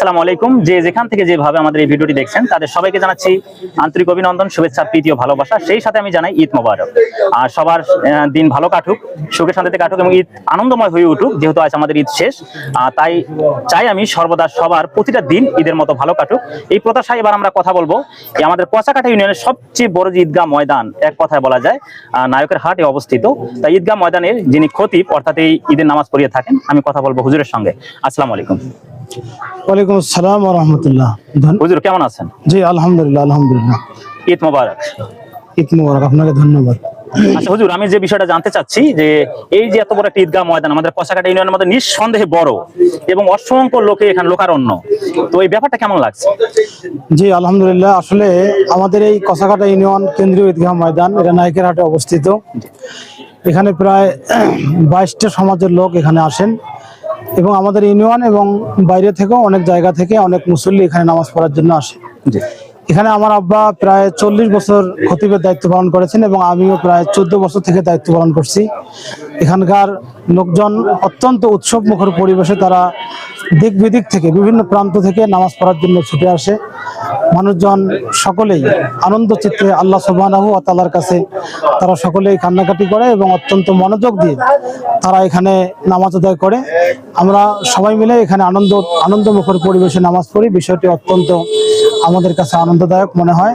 সালাম আলাইকুম। যে যেখান থেকে যেভাবে আমাদের এই ভিডিওটি দেখছেন, তাদের সবাইকে জানাচ্ছি আন্তরিক অভিনন্দন, শুভেচ্ছা, প্রীতি ও ভালোবাসা। সেই সাথে আমি জানাই ঈদ মোবারক। আর সবার দিন ভালো কাটুক, সুখে শান্তিতে কাটুক এবং ঈদ আনন্দময় হয়ে উঠুক, যেহেতু আজ আমাদের ঈদ শেষ। তাই চাই আমি সর্বদা সবার প্রতিটা দিন ঈদের মতো ভালো কাটুক। এই প্রত্যাশায় এবার আমরা কথা বলব। এই আমাদের পচাকাটা ইউনিয়নের সবচেয়ে বড় যে ঈদগাহ ময়দান, এক কথায় বলা যায় নায়কের হাটে অবস্থিত। তাই ঈদগাহ ময়দানের যিনি খতিব, অর্থাৎ এই ঈদের নামাজ পড়িয়ে থাকেন, আমি কথা বলব হুজুরের সঙ্গে। আসসালামু আলাইকুম। ওয়ালাইকুম আসসালাম রহমতুল্লাহ। হুজুর কেমন আছেন? জি আলহামদুলিল্লাহ আলহামদুলিল্লাহ। ঈদ মোবারক। ঈদ মুবারক আপনাকে ধন্যবাদ। আচ্ছা হুজুর আমি যে বিষয়টা জানতে চাচ্ছি যে এই যে এত বড় একটা ঈদগাহ ময়দান আমাদের পশাকাটা ইউনিয়নের মধ্যে নিঃসন্দেহে বড় এবং অসংখ্য লোকে এখানে লোকারণ্য। তো এই ব্যাপারটা কেমন লাগছে? জি আলহামদুলিল্লাহ আসলে আমাদের এই কসাকাটা ইউনিয়ন কেন্দ্রীয় ঈদগাহ ময়দান এটা নায়কের হাটে অবস্থিত। এখানে প্রায় বাইশটা সমাজের লোক এখানে আসেন। এবং আমাদের ইউনিয়ন এবং বাইরে থেকেও অনেক জায়গা থেকে অনেক মুসল্লি এখানে নামাজ পড়ার জন্য আসে। এখানে আমার আব্বা প্রায় চল্লিশ বছর খতিবের দায়িত্ব পালন করেছেন এবং আমিও প্রায় চোদ্দ বছর থেকে দায়িত্ব পালন করছি। এখানকার লোকজন অত্যন্ত উৎসব মুখর পরিবেশে তারা দিক বিদিক থেকে বিভিন্ন প্রান্ত থেকে নামাজ পড়ার জন্য ছুটে আসে। মানুষজন সকলেই আনন্দ চিত্তে আল্লাহ সুবাহ তালার কাছে তারা সকলেই কান্নাকাটি করে এবং অত্যন্ত মনোযোগ দিয়ে তারা এখানে নামাজ আদায় করে। আমরা সবাই মিলে এখানে আনন্দ, আনন্দমুখর পরিবেশে নামাজ পড়ি। বিষয়টি অত্যন্ত আমাদের কাছে আনন্দদায়ক মনে হয়।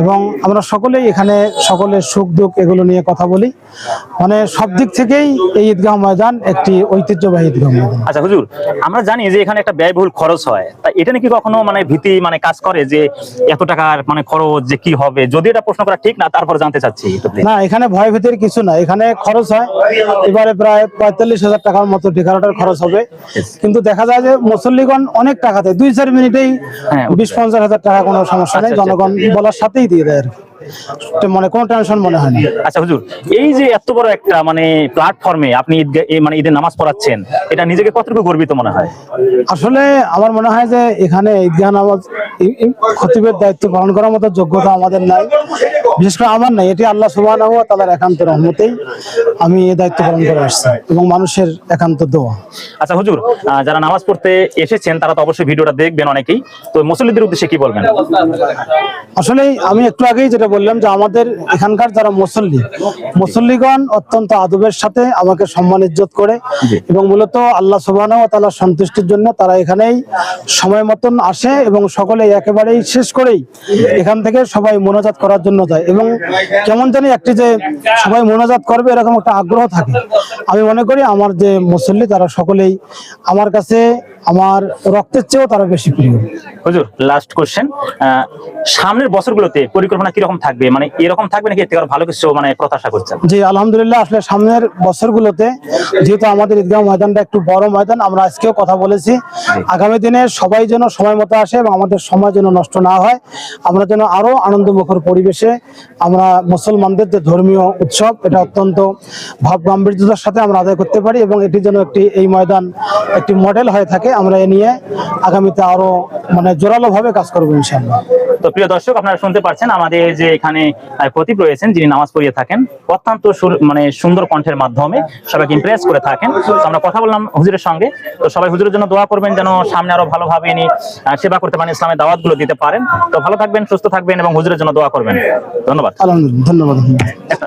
এবং আমরা সকলেই এখানে সকলের সুখ দুঃখ এগুলো নিয়ে কথা বলি। মানে সব দিক থেকেই এই ঈদগাহ ময়দান একটি ঐতিহ্যবাহী ঈদগাহ ময়দান। আচ্ছা হুজুর আমরা জানি যে এখানে একটা ব্যয়বহুল খরচ হয়। তা এটা নাকি কখনো মানে ভীতি মানে কাজ করে যে এত টাকার মানে খরচ যে কি হবে? যদি এটা প্রশ্ন করা ঠিক না তারপর জানতে চাচ্ছি না এখানে ভয় ভীতির কিছু না এখানে খরচ হয়। এবারে প্রায় পঁয়তাল্লিশ হাজার টাকার মতো ঠিকানাটার খরচ হবে। কিন্তু দেখা যায় যে মুসল্লিগণ অনেক টাকাতে দুই চার মিনিটেই হ্যাঁ, বিশ পঞ্চাশ হাজার টাকা কোনো সমস্যা নেই আচ্ছা, আচ্ছা। জনগণ বলার সাথেই দিয়ে দেয় আর কি। তো মানে কোনো টেনশন মনে হয় না। আচ্ছা হুজুর এই যে এত বড় একটা মানে প্ল্যাটফর্মে আপনি মানে ঈদের নামাজ পড়াচ্ছেন এটা নিজেকে কতটুকু গর্বিত মনে হয়? আসলে আমার মনে হয় যে এখানে ঈদগাহ নামাজ খতিবের দায়িত্ব পালন করার মতো যোগ্যতা আমাদের নাই। বিশেষ করে আমার নাই এটি আল্লাহ ওয়া তাআলার একান্ত রহমতেই আমি এই দায়িত্ব পালন করে আসছি এবং মানুষের একান্ত দোয়া। আচ্ছা হুজুর যারা নামাজ পড়তে এসেছেন তারা তো অবশ্যই ভিডিওটা দেখবেন অনেকেই। তো মুসল্লিদের উদ্দেশ্যে কি বলবেন? আসলে আমি একটু আগেই যেটা বললাম যে আমাদের এখানকার যারা মুসল্লি মুসল্লিগণ অত্যন্ত আদবের সাথে আমাকে সম্মান ইজ্জত করে এবং মূলত আল্লাহ ওয়া তাআলার সন্তুষ্টির জন্য তারা এখানেই সময় মতন আসে এবং সকলে একেবারেই শেষ করেই এখান থেকে সবাই মোনাজাত করার জন্য যায় এবং কেমন জানি একটি যে সবাই মোনাজাত করবে এরকম একটা আগ্রহ থাকে। আমি মনে করি আমার যে মুসল্লি তারা সকলেই আমার কাছে আমার রক্তের চেয়েও তারা বেশি প্রিয়। হুজুর লাস্ট কোশ্চেন সামনের বছরগুলোতে পরিকল্পনা কীরকম থাকবে? মানে এরকম থাকবে নাকি আরও ভালো কিছু মানে প্রত্যাশা করছেন? জি আলহামদুলিল্লাহ আসলে সামনের বছরগুলোতে যেহেতু আমাদের ঈদগাহ ময়দানটা একটু বড় ময়দান আমরা আজকেও কথা বলেছি। আগামী দিনে সবাই যেন সময় মতো আসে এবং আমাদের সময় যেন নষ্ট না হয় আমরা যেন আরও আনন্দমুখর পরিবেশে আমরা মুসলমানদের যে ধর্মীয় উৎসব এটা অত্যন্ত ভাব গাম্ভীর্যতার সাথে আমরা আদায় করতে পারি এবং এটি যেন একটি এই ময়দান একটি মডেল হয়ে থাকে। আমরা এ নিয়ে আগামীতে আরও মানে জোরালো ভাবে কাজ করব ইনশাআল্লাহ। তো প্রিয় দর্শক আপনারা শুনতে পাচ্ছেন আমাদের যে এখানে আহ, প্রতীপ রয়েছেন যিনি নামাজ পড়িয়ে থাকেন অত্যন্ত মানে সুন্দর কণ্ঠের মাধ্যমে সবাইকে ইমপ্রেস করে থাকেন। তো আমরা কথা বললাম হুজুরের সঙ্গে। তো সবাই হুজুরের জন্য দোয়া করবেন যেন সামনে আরও ভালোভাবে ইনি সেবা করতে পারেন ইসলামের দাওয়াতগুলো দিতে পারেন। তো ভালো থাকবেন সুস্থ থাকবেন এবং হুজুরের জন্য দোয়া করবেন। ধন্যবাদ। ধন্যবাদ।